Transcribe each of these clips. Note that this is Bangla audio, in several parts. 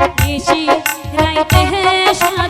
নিশি রাইতে সাধু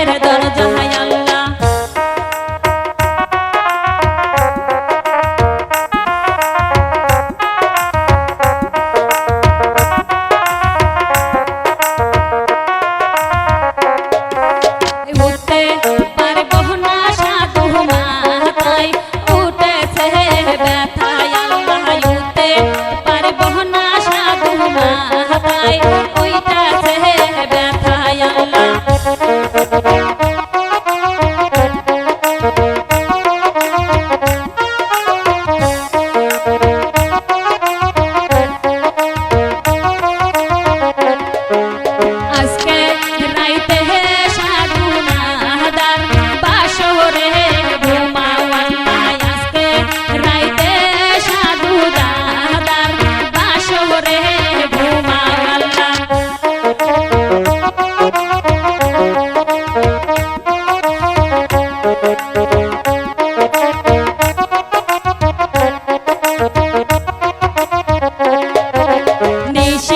বাসরের দরজা ব্যথায় আল্লাহ। উঠতে